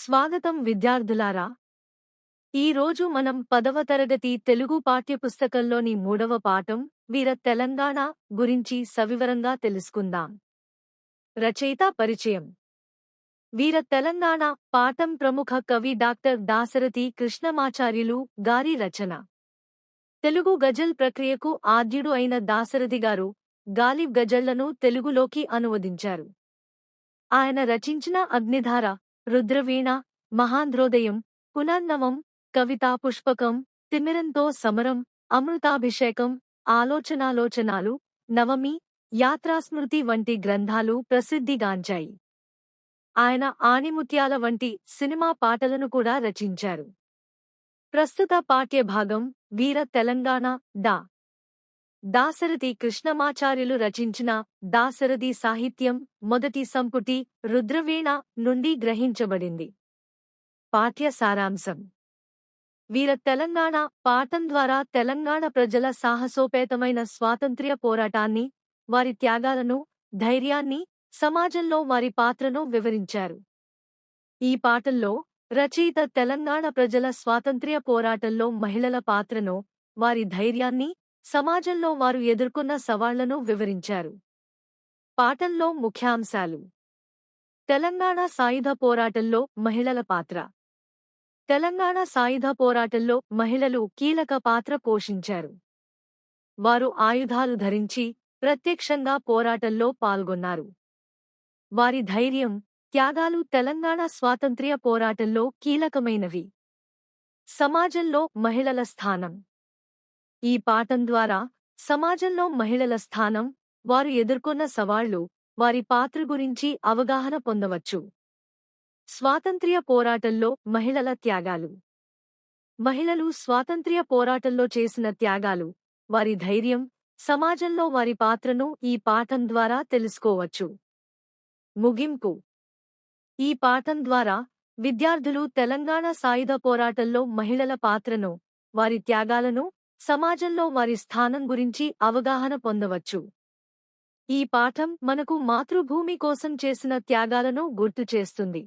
స్వాగతం విద్యార్థులారా. ఈరోజు మనం పదవ తరగతి తెలుగు పాఠ్యపుస్తకంలోని మూడవ పాఠం వీర తెలంగాణ గురించి సవివరంగా తెలుసుకుందాం. రచయిత పరిచయం. వీర తెలంగాణ పాఠం ప్రముఖ కవి డాక్టర్ దాసరథి కృష్ణమాచార్యులు గారి రచన. తెలుగు గజల్ ప్రక్రియకు ఆద్యుడు అయిన దాసరథి గారు గాలిబ్ గజళ్ళను తెలుగులోకి అనువదించారు. ఆయన రచించిన అగ్నిధార రుద్రవీణ మహాంధ్రోదయం పునర్నవం కవితా పుష్పకం తిమిరంతో సమరం అమృతాభిషేకం ఆలోచనాలోచనాలు నవమి యాత్రాస్మృతి వంటి గ్రంథాలు ప్రసిద్ధిగాంచాయి ఆయన ఆణిముత్యాల వంటి సినిమా పాటలను కూడా రచించారు. ప్రస్తుత పాఠ్యభాగం వీర తెలంగాణ డా. దాశరథి కృష్ణమాచార్యులు రచించిన దాశరథి సాహిత్యం మొదటి సంపుటి రుద్రవీణ నుండి గ్రహించబడింది. పాఠ్య సారాంశం. వీర తెలంగాణ పాఠం ద్వారా తెలంగాణ ప్రజల సాహసోపేతమైన స్వాతంత్ర్య పోరాటాన్ని వారి త్యాగాలను ధైర్యాన్ని సమాజంలో వారి పాత్రను వివరించారు. ఈ పాటల్లో రచయిత తెలంగాణ ప్రజల స్వాతంత్ర్య పోరాటంలో మహిళల పాత్రను వారి ధైర్యాన్ని సమాజంలో వారు ఎదుర్కొన్న సవాళ్ళను వివరించారు. పాఠంలో ముఖ్యాంశాలు. తెలంగాణ సాయుధ పోరాటంలో మహిళల పాత్ర. తెలంగాణ సాయుధ పోరాటంలో మహిళలు కీలక పాత్ర పోషించారు. వారు ఆయుధాలు ధరించి ప్రత్యక్షంగా పోరాటంలో పాల్గొన్నారు. వారి ధైర్యం త్యాగాలు తెలంగాణ స్వాతంత్ర్య పోరాటంలో కీలకమైనవి. సమాజంలో మహిళల స్థానం. ఈ పాఠం ద్వారా సమాజంలో మహిళల స్థానం వారు ఎదుర్కొన్న సవాళ్ళు వారి పాత్ర గురించి అవగాహన పొందవచ్చు. స్వాతంత్ర్య పోరాటంలో మహిళల త్యాగాలు. మహిళలు స్వాతంత్ర్య పోరాటంలో చేసిన త్యాగాలు వారి ధైర్యం సమాజంలో వారి పాత్రను ఈ పాఠం ద్వారా తెలుసుకోవచ్చు. ముగింపు. ఈ పాఠం ద్వారా విద్యార్థులు తెలంగాణ సాయుధ పోరాటంలో మహిళల పాత్రను వారి త్యాగాలను సమాజంలో వారి స్థానం గురించి అవగాహన పొందవచ్చు. ఈ పాఠం మనకు మాతృభూమి కోసం చేసిన త్యాగాలను గుర్తు చేస్తుంది.